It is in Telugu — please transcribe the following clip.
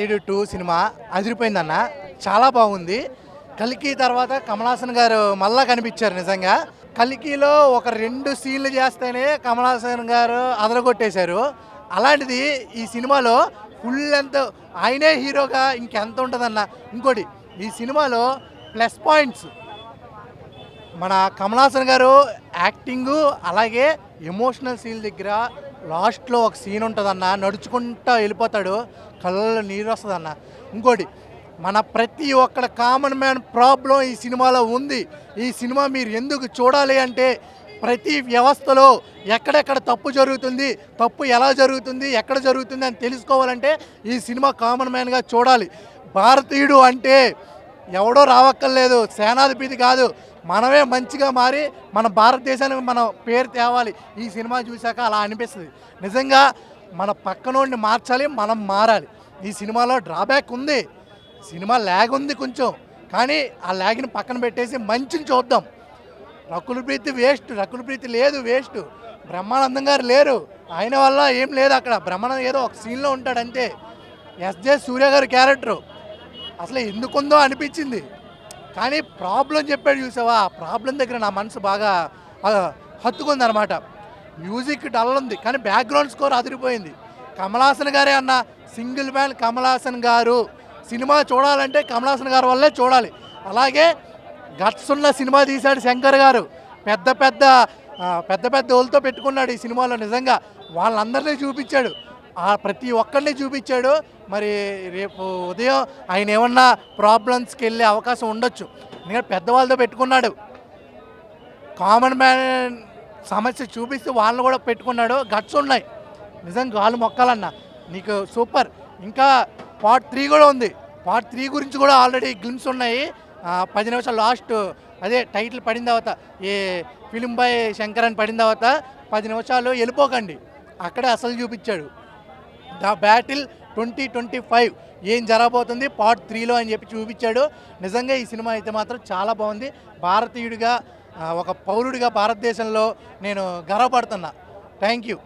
భారతీయుడు టూ సినిమా అదిరిపోయిందన్న. చాలా బాగుంది. కలికి తర్వాత కమలాసన్ గారు మళ్ళా కనిపించారు నిజంగా. కలికిలో ఒక రెండు సీన్లు చేస్తేనే కమలాసన్ గారు అదరగొట్టేశారు. అలాంటిది ఈ సినిమాలో ఫుల్ ఎంత ఆయనే హీరోగా ఇంకెంత ఉంటుందన్న. ఇంకోటి ఈ సినిమాలో ప్లస్ పాయింట్స్. మన కమలాసన్ గారు యాక్టింగు అలాగే ఎమోషనల్ సీన్ దగ్గర లాస్ట్లో ఒక సీన్ ఉంటుందన్న నడుచుకుంటూ వెళ్ళిపోతాడు కళ్ళలో నీరు వస్తుందన్న. ఇంకోటి మన ప్రతి ఒక్కడ కామన్ మ్యాన్ ప్రాబ్లం ఈ సినిమాలో ఉంది. ఈ సినిమా మీరు ఎందుకు చూడాలి అంటే ప్రతి వ్యవస్థలో ఎక్కడెక్కడ తప్పు జరుగుతుంది తప్పు ఎలా జరుగుతుంది ఎక్కడ జరుగుతుంది అని తెలుసుకోవాలంటే ఈ సినిమా కామన్ మ్యాన్గా చూడాలి. భారతీయుడు అంటే ఎవడో రావక్కర్లేదు సేనాధిపతి కాదు. మనమే మంచిగా మారి మన భారతదేశానికి మన పేరు తేవాలి. ఈ సినిమా చూశాక అలా అనిపిస్తుంది. నిజంగా మన పక్కనోడిని మార్చాలి మనం మారాలి. ఈ సినిమాలో డ్రాబ్యాక్ ఉంది. సినిమా ల్యాగ్ ఉంది కొంచెం. కానీ ఆ ల్యాగ్ని పక్కన పెట్టేసి మంచిని చూద్దాం. రకుల ప్రీతి వేస్ట్ రకుల ప్రీతి లేదు వేస్ట్ బ్రహ్మానందం గారు లేరు. ఆయన వల్ల ఏం లేదు అక్కడ. బ్రహ్మానందం ఏదో ఒక సీన్లో ఉంటాడంతే. ఎస్జే సూర్య గారు క్యారెక్టరు అసలు ఎందుకుందో అనిపించింది. కానీ ప్రాబ్లం చెప్పాడు చూసావా? ఆ ప్రాబ్లం దగ్గర నా మనసు బాగా హత్తుకుంది అనమాట మ్యూజిక్ డల్ ఉంది కానీ బ్యాక్గ్రౌండ్ స్కోర్ అదిరిపోయింది. కమలాసన్ గారే అన్న సింగిల్ మ్యాన్ కమలాసన్ గారు. సినిమా చూడాలంటే కమలాసన్ గారు వల్లే చూడాలి. అలాగే గట్స్ ఉన్న సినిమా తీశాడు శంకర్ గారు. పెద్ద పెద్ద పెద్ద పెద్ద వాళ్ళతో పెట్టుకున్నాడు ఈ సినిమాలో నిజంగా. వాళ్ళందరినీ చూపించాడు. ఆ ప్రతి ఒక్కరిని చూపించాడు. మరి రేపు ఉదయం ఆయన ఏమన్నా ప్రాబ్లమ్స్కి వెళ్ళే అవకాశం ఉండొచ్చు. ఎందుకంటే పెద్దవాళ్ళతో పెట్టుకున్నాడు. కామన్ మ్యాన్ సమస్య చూపిస్తే వాళ్ళని కూడా పెట్టుకున్నాడు. గట్స్ ఉన్నాయి. నిజంగా గాలు మొక్కాలన్న. నీకు సూపర్ ఇంకా పార్ట్ త్రీ కూడా ఉంది. పార్ట్ త్రీ గురించి కూడా ఆల్రెడీ గ్లిమ్స్ ఉన్నాయి. పది నిమిషాలు లాస్ట్ అదే టైటిల్ పడిన తర్వాత ఏ ఫిలిం బాయ్ శంకర్ అని పడిన తర్వాత పది నిమిషాలు వెళ్ళిపోకండి. అక్కడే అసలు చూపించాడు. The battle twenty twenty five ఏం జరగబోతుంది? పార్ట్ త్రీలో అని చెప్పి చూపించాడు. నిజంగా ఈ సినిమా అయితే మాత్రం చాలా బాగుంది. భారతీయుడిగా ఒక పౌరుడిగా భారతదేశంలో నేను గర్వపడుతున్నా. Thank you.